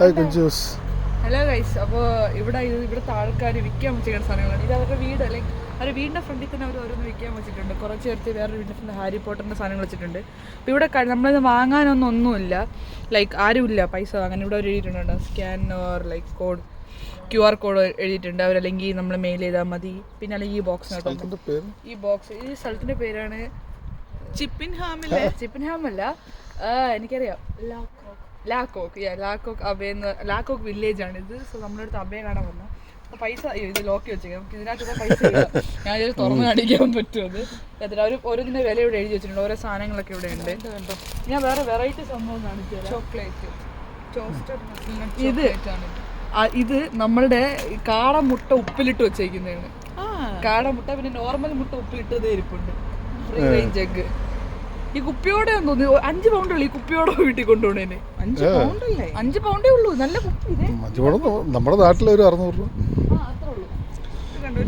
Hello guys അപ്പോൾ ഇവിടെ ഇത് ഇവിടുത്തെ ആൾക്കാർ വിൽക്കാൻ വെച്ചിരിക്കുന്ന സാധനങ്ങളാണ്. ഇത് അവരുടെ വീട് ലൈക്ക് അവരുടെ വീടിന്റെ ഫ്രണ്ടിൽ തന്നെ അവർ ഓരോന്ന് വിൽക്കാൻ വെച്ചിട്ടുണ്ട്. കുറച്ച് നേരത്തെ വേറെ വീടിന്റെ ഫ്രണ്ട് ഹാരി പോട്ടറിന്റെ സാധനങ്ങൾ വെച്ചിട്ടുണ്ട്. അപ്പോൾ ഇവിടെ നമ്മളിത് വാങ്ങാനൊന്നും ഒന്നുമില്ല. ലൈക്ക് ആരുമില്ല. പൈസ വാങ്ങാൻ ഇവിടെ അവർ എഴുതിയിട്ടുണ്ട്. Scan or like code Q R code എഴുതിയിട്ടുണ്ട്. അവരല്ലെങ്കിൽ നമ്മൾ മെയിൽ ചെയ്താൽ മതി. പിന്നെ അല്ലെങ്കിൽ ഈ ബോക്സ് ഈ ബോക്സ് ഈ സ്ഥലത്തിന്റെ പേരാണ് ചിപ്പിൻ ഹാമില്ല അല്ല. ഹാമല്ല എനിക്കറിയാം. ലാക്കോക്ക് യാ ലാക്കോക്ക് അബേന്ന് ലാക്കോക്ക് വില്ലേജ് ആണ് ഇത്. സോ നമ്മളടുത്ത് അബേ കാണാൻ വന്നു. അപ്പോൾ പൈസ അയ്യോ, ഇത് ലോക്കി വെച്ചേക്കാം. നമുക്ക് ഇതിനകത്ത് പൈസ. ഞാൻ ഇത് തുറന്ന് കാണിക്കാൻ പറ്റുമത് അത് അതിൽ അവർ ഓരോന്നിന്റെ വില ഇവിടെ എഴുതി വെച്ചിട്ടുണ്ട്. ഓരോ സാധനങ്ങളൊക്കെ ഇവിടെ ഉണ്ട്. ഞാൻ വേറെ വെറൈറ്റി സംഭവം കാണിച്ചു ചോക്ലേറ്റ് ഇത് ആ, ഇത് നമ്മളുടെ കാടമുട്ട ഉപ്പിലിട്ട് വെച്ചേക്കുന്നതാണ്. കാടമുട്ട പിന്നെ നോർമൽ മുട്ട ഉപ്പിലിട്ടതേ ഇരിപ്പുണ്ട്. ഫ്രീ റേഞ്ച് എഗ് ഈ കുപ്പിയോടെ തോന്നി അഞ്ച് പൗണ്ടുള്ളൂ ഈ കുപ്പിയോടെ വീട്ടിൽ കൊണ്ടുപോണേന്. അഞ്ച് പൗണ്ട് അഞ്ച് പൗണ്ടേ ഉള്ളൂ നല്ല കുപ്പി ഇതേ. മഞ്ചുവടം നമ്മുടെ നാട്ടിലെ ഒരു അറുന്നൂറ് രൂപ ആ അത്രേ ഉള്ളൂ. കണ്ടോ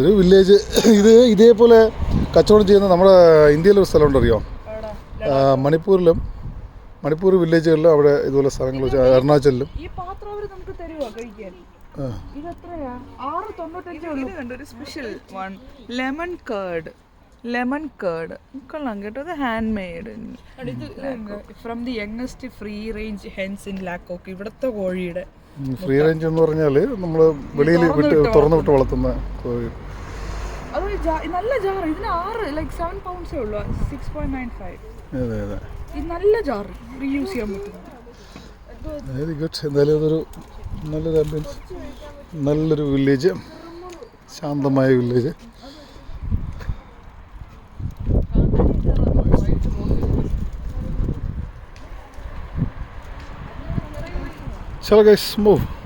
ഒരു വില്ലേജ് ഇത് ഇതേപോലെ കച്ചവടം ചെയ്യുന്ന നമ്മുടെ ഇന്ത്യയിലൊരു സ്ഥലമുണ്ട് അറിയോ മണിപ്പൂരിലും മണിപ്പൂർ വില്ലേജുകളിലും അവിടെ ഇതുപോലെ സ്ഥലങ്ങൾ വെച്ച് അരുണാചലിലും ഈ പാത്രം അവർ നമുക്ക് തരുമോ കഴിക്കാൻ? ആ. ഇത് എത്രയാ ആറ് തൊണ്ണൂറ്റഞ്ചേ ഉള്ളൂ. കണ്ടോ ഒരു special one lemon curd lemon curd. കൊള്ളാം കേട്ടോ ഇത് hand made from the youngest free range hens in Lacock ഇവിടുത്തെ കോഴിയുടെ. ഫ്രീ റേഞ്ച് എന്ന് പറഞ്ഞാൽ നമ്മൾ വെളിയിൽ വിട്ട് തുറന്നു വിട്ട് വളർത്തുന്ന കോഴി. അത് നല്ല ജാർ ഇതിന് ആറ് ലൈക്ക് സെവൻ പൗണ്ട്സേ ഉള്ളൂ. സിക്സ് പോയിന്റ് നയൻ ഫൈവ് അതെ അതെ. ഇത് നല്ല ജാർ റീയൂസ് ചെയ്യാൻ പറ്റും. വെരി ഗുഡ് എന്തായാലും അതൊരു നല്ലൊരു ആംബിയൻസ് നല്ലൊരു വില്ലേജ് ശാന്തമായ village Se ela guys, move.